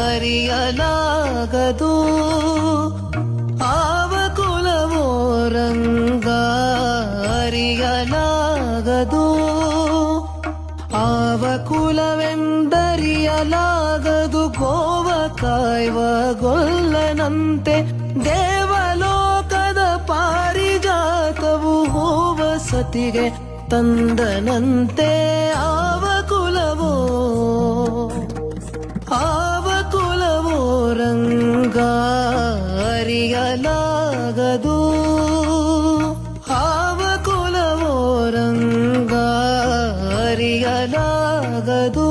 ಅರಿಯಲಾಗದು ಆವ ಕುಲವೋ ಅರಿಯಲಾಗದು ಆವ ಕುಲವೆಂದರಿಯಲಾಗದು ಗೋವ ಕಾಯ್ವ ಗೊಲ್ಲನಂತೆ ದೇವಲೋಕದ ಪಾರಿಜಾತವು ಹೋವ ಸತಿಗೆ ತಂದನಂತೆ ಅರಿಯಲಾಗದು ಆವ ಕುಲವೋ ರಂಗ ಅರಿಯಲಾಗದು